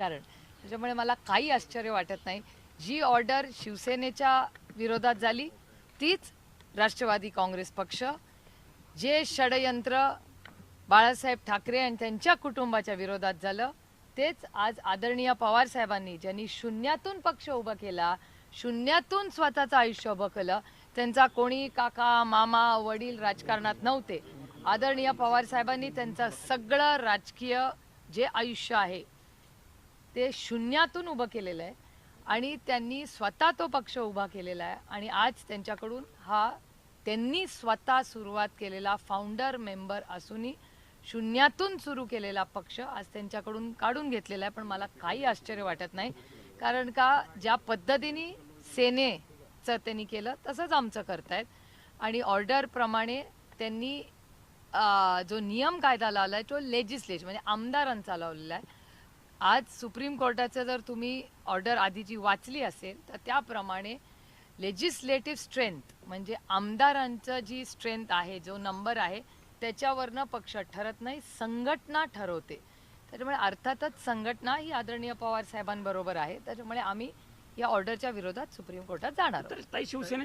कारण त्याच्यामुळे मला काही आश्चर्य वाटत नाही. जी ऑर्डर शिवसेनेच्या विरोधात झाली तीच राष्ट्रवादी काँग्रेस पक्ष. जे षडयंत्र बाळासाहेब ठाकरे आणि त्यांच्या कुटुंबाच्या विरोधात झालं तेच आज आदरणीय पवार साहेबांनी ज्यांनी शून्यातून पक्ष उभा केला शून्यातून स्वतःचं आयुष्य उभं केलं त्यांचा कोणी काका मामा वडील राजकारणात नव्हते. आदरणीय पवार साहेबांनी त्यांचं सगळं राजकीय जे आयुष्य आहे ते शून्यातून उभं केलेलं आहे आणि त्यांनी स्वतः तो पक्ष उभा केलेला आहे. आणि आज त्यांच्याकडून हा त्यांनी स्वतः सुरुवात केलेला फाउंडर मेंबर असूनही शून्यातून सुरू केलेला पक्ष आज त्यांच्याकडून काढून घेतलेला आहे. पण मला काही आश्चर्य वाटत नाही. कारण का ज्या पद्धतीने सेनेचं त्यांनी केलं तसंच आमचं करतायत. आणि ऑर्डरप्रमाणे त्यांनी जो नियम कायदा लावला आहे तो लेजिस्लेशन म्हणजे आमदारांचा लावलेला आहे. आज सुप्रीम कोर्टाचं जर तुम्ही ऑर्डर आधीची वाचली असेल तर त्याप्रमाणे लेजिस्लेटिव्ह स्ट्रेंथ म्हणजे आमदारांचं जी स्ट्रेंथ आहे जो नंबर आहे त्याच्यावरनं पक्ष ठरत नाही संघटना ठरवते. त्याच्यामुळे अर्थातच संघटना ही आदरणीय पवार साहेबांबरोबर आहे. त्याच्यामुळे आम्ही या ऑर्डरच्या विरोधात सुप्रीम कोर्टात जाणार तर शिवसेनेच्या